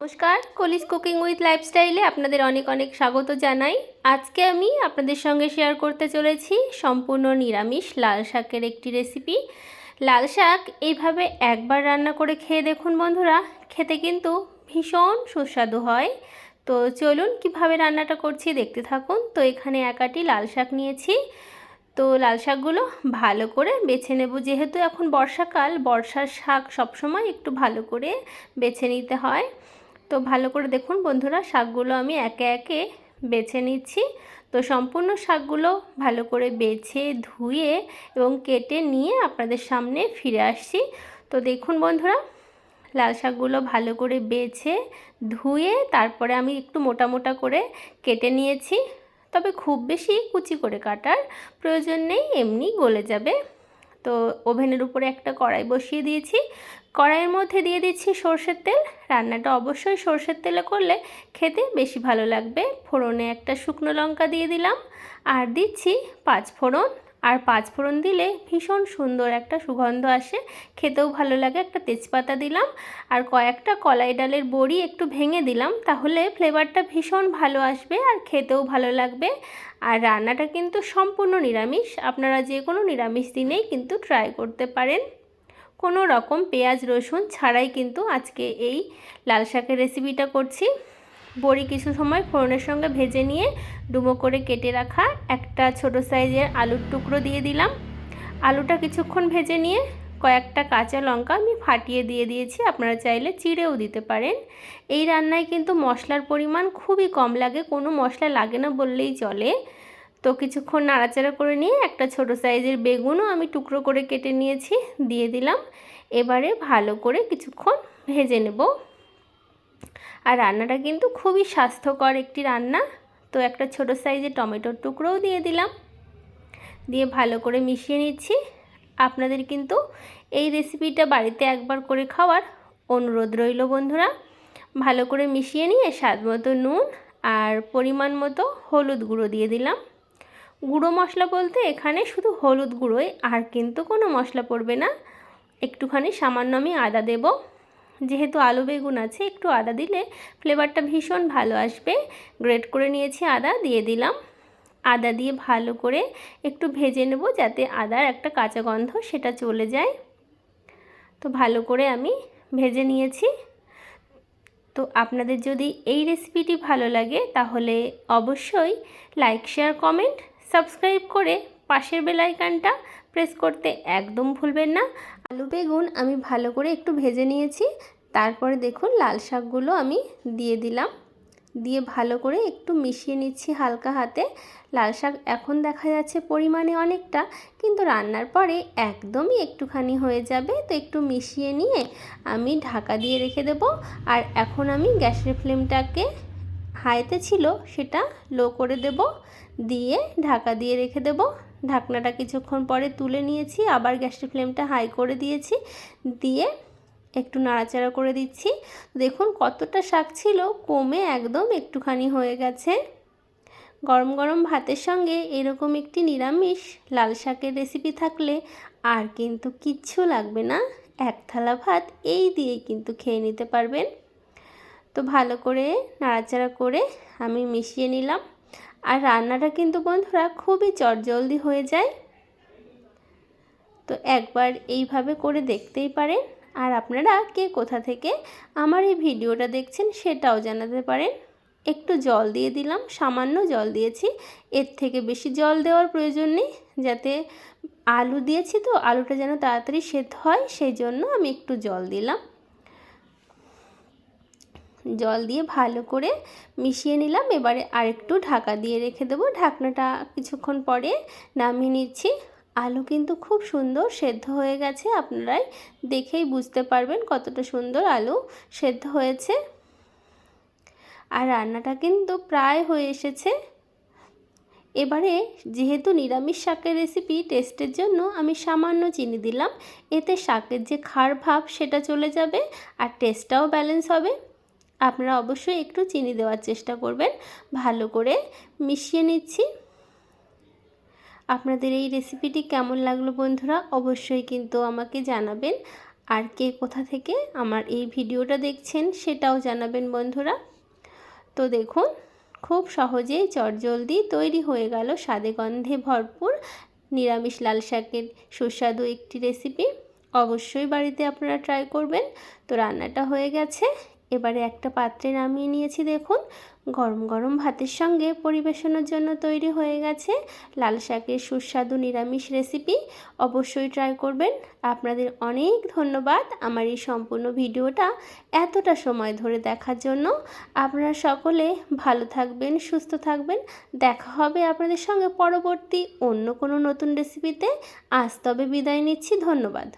নমস্কার, কলিস cooking with লাইফস্টাইলে আপনাদের অনেক অনেক স্বাগত জানাই। আজকে আমি আপনাদের সঙ্গে শেয়ার করতে চলেছি সম্পূর্ণ নিরামিষ লাল শাকের একটি রেসিপি। লাল শাক এইভাবে একবার রান্না করে খেয়ে দেখুন বন্ধুরা, খেতে কিন্তু ভীষণ সুস্বাদু হয়। তো চলুন কীভাবে রান্নাটা করছি দেখতে থাকুন। তো এখানে একাটি লাল শাক নিয়েছি। তো লাল শাকগুলো ভালো করে বেছে নেব। যেহেতু এখন বর্ষাকাল, বর্ষার শাক সবসময় একটু ভালো করে বেছে নিতে হয়। তো ভালো করে দেখুন বন্ধুরা, শাকগুলো আমি একে একে বেছে নিচ্ছি। তো সম্পূর্ণ শাকগুলো ভালো করে বেছে, ধুয়ে এবং কেটে নিয়ে আপনাদের সামনে ফিরে আসছি। তো দেখুন বন্ধুরা, লাল শাকগুলো ভালো করে বেছে, ধুয়ে তারপরে আমি একটু মোটা মোটা করে কেটে নিয়েছি। তবে খুব বেশি কুচি করে কাটার প্রয়োজন নেই, এমনি গলে যাবে। তো ওভেনের উপরে একটা কড়াই বসিয়ে দিয়েছি। কড়াইয়ের মধ্যে দিয়ে দিচ্ছি সর্ষের তেল। রান্নাটা অবশ্যই সর্ষের তেলে করলে খেতে বেশি ভালো লাগবে। ফোড়নে একটা শুকনো লঙ্কা দিয়ে দিলাম। আর দিচ্ছি পাঁচ ফোড়ন আর পাঁচ ফোড়ন দিলে ভীষণ সুন্দর একটা সুগন্ধ আসে। খেতেও ভালো লাগে, একটা তেজপাতা দিলাম আর কয়েকটা কলাই ডালের বড়ি একটু ভেঙে দিলাম, তাহলে ফ্লেভারটা ভীষণ ভালো আসবে আর খেতেও ভালো লাগবে। আর রান্নাটা কিন্তু সম্পূর্ণ নিরামিষ, আপনারা যে কোনো নিরামিষ দিনেই কিন্তু ট্রাই করতে পারেন। কোনো রকম পেঁয়াজ রসুন ছাড়াই কিন্তু আজকে এই লাল শাকের রেসিপিটা করছি। বড়ি কিছু সময় ফোড়নের সঙ্গে ভেজে নিয়ে ডুমো করে কেটে রাখা একটা ছোট সাইজের আলুর টুকরো দিয়ে দিলাম। আলুটা কিছুক্ষণ ভেজে নিয়ে কয়েকটা কাঁচা লঙ্কা আমি ফাটিয়ে দিয়ে দিয়েছি। আপনারা চাইলে চিড়েও দিতে পারেন। এই রান্নায় কিন্তু মশলার পরিমাণ খুবই কম লাগে, কোনো মশলা লাগে না বললেই চলে। তো কিছুক্ষণ নাড়াচাড়া করে নিয়ে একটা ছোট সাইজের বেগুনও আমি টুকরো করে কেটে নিয়েছি, দিয়ে দিলাম। এবারে ভালো করে কিছুক্ষণ ভেজে নেব। আর রান্নাটা কিন্তু খুবই স্বাস্থ্যকর একটি রান্না। তো একটা ছোট সাইজের টমেটোর টুকরোও দিয়ে দিলাম। দিয়ে ভালো করে মিশিয়ে নিচ্ছি। আপনাদের কিন্তু এই রেসিপিটা বাড়িতে একবার করে খাওয়ার অনুরোধ রইল বন্ধুরা। ভালো করে মিশিয়ে নিয়ে স্বাদ মতো নুন আর পরিমাণ মতো হলুদ গুঁড়ো দিয়ে দিলাম। গুঁড়ো মশলা বলতে এখানে শুধু হলুদ গুঁড়োই, আর কিন্তু কোনো মশলা পড়বে না। একটুখানি সামান্য আমি আদা দেব। যেহেতু আলু বেগুন আছে, একটু আদা দিলে ফ্লেভারটা ভীষণ ভালো আসবে। গ্রেট করে নিয়েছি আদা, দিয়ে দিলাম। আদা দিয়ে ভালো করে একটু ভেজে নেব যাতে আদার একটা কাঁচা গন্ধ সেটা চলে যায়। তো ভালো করে আমি ভেজে নিয়েছি। তো আপনাদের যদি এই রেসিপিটি ভালো লাগে, তাহলে অবশ্যই লাইক শেয়ার কমেন্ট সাবস্ক্রাইব করে পাশের বেলাইকানটা প্রেস করতে একদম ভুলবেন না। আলু বেগুন আমি ভালো করে একটু ভেজে নিয়েছি। তারপরে দেখুন লাল শাকগুলো আমি দিয়ে দিলাম। দিয়ে ভালো করে একটু মিশিয়ে নিচ্ছি হালকা হাতে। লাল শাক এখন দেখা যাচ্ছে পরিমাণে অনেকটা, কিন্তু রান্নার পরে একদমই একটুখানি হয়ে যাবে। তো একটু মিশিয়ে নিয়ে আমি ঢাকা দিয়ে রেখে দেব। আর এখন আমি গ্যাসের ফ্লেমটাকে হাইতে ছিল সেটা লো করে দেব। দিয়ে ঢাকা দিয়ে রেখে দেব। ঢাকনাটা কিছুক্ষণ পরে তুলে নিয়েছি, আবার গ্যাসের ফ্লেমটা হাই করে দিয়েছি, দিয়ে একটু নাড়াচাড়া করে দিচ্ছি। দেখুন কতটা শাক ছিল, কমে একদম একটুখানি হয়ে গেছে। গরম গরম ভাতের সঙ্গে এরকম একটি নিরামিষ লাল শাকের রেসিপি থাকলে আর কিন্তু কিচ্ছু লাগবে না, এক থালা ভাত এই দিয়েই কিন্তু খেয়ে নিতে পারবেন। তো ভালো করে নাড়াচাড়া করে আমি মিশিয়ে নিলাম। আর রান্নাটা কিন্তু বন্ধুরা খুবই চটজলদি হয়ে যায়। তো একবার এইভাবে করে দেখতেই পারেন। আর আপনারা কে কোথা থেকে আমার এই ভিডিওটা দেখছেন সেটাও জানাতে পারেন। একটু জল দিয়ে দিলাম, সামান্য জল দিয়েছি। এর থেকে বেশি জল দেওয়ার প্রয়োজন নেই, যাতে আলু দিয়েছি তো, আলুটা যেন তাড়াতাড়ি সেদ্ধ হয়, সেই জন্য আমি একটু জল দিলাম। জল দিয়ে ভালো করে মিশিয়ে নিলাম। এবারে আরেকটু ঢাকা দিয়ে রেখে দেবো। ঢাকনাটা কিছুক্ষণ পরে নামিয়ে নিচ্ছি। আলু কিন্তু খুব সুন্দর সেদ্ধ হয়ে গেছে। আপনারাই দেখেই বুঝতে পারবেন কতটা সুন্দর আলু সেদ্ধ হয়েছে। আর রান্নাটা কিন্তু প্রায় হয়ে এসেছে। এবারে যেহেতু নিরামিষ শাকের রেসিপি টেস্টের জন্য আমি সামান্য চিনি দিলাম। এতে শাকের যে খার ভাব সেটা চলে যাবে আর টেস্টটাও ব্যালেন্স হবে। আপনারা অবশ্যই একটু চিনি দেওয়ার চেষ্টা করবেন। ভালো করে মিশিয়ে নিচ্ছি। আপনাদের এই রেসিপিটি কেমন লাগল বন্ধুরা? অবশ্যই কিন্তু আমাকে জানাবেন। আর কে কোথা থেকে আমার এই ভিডিওটা দেখছেন সেটাও জানাবেন বন্ধুরা। তো দেখুন, খুব সহজেই চটজলদি তৈরি হয়ে গেল স্বাদে গন্ধে ভরপুর নিরামিষ লাল শাকের সুস্বাদু একটি রেসিপি অবশ্যই বাড়িতে আপনারা ট্রাই করবেন। তো রান্নাটা হয়ে গেছে। এবারে একটা পাত্রে নামিয়ে নিয়েছি দেখুন। গরম গরম ভাতের সঙ্গে পরিবেশনের জন্য তৈরি হয়ে গেছে লাল শাকের সুস্বাদু নিরামিষ রেসিপি। অবশ্যই ট্রাই করবেন। আপনাদের অনেক ধন্যবাদ আমার এই সম্পূর্ণ ভিডিওটা এতটা সময় ধরে দেখার জন্য। আপনারা সকলে ভালো থাকবেন, সুস্থ থাকবেন। দেখা হবে আপনাদের সঙ্গে পরবর্তী অন্য কোনো নতুন রেসিপিতে। আজ তবে বিদায় নিচ্ছি, ধন্যবাদ।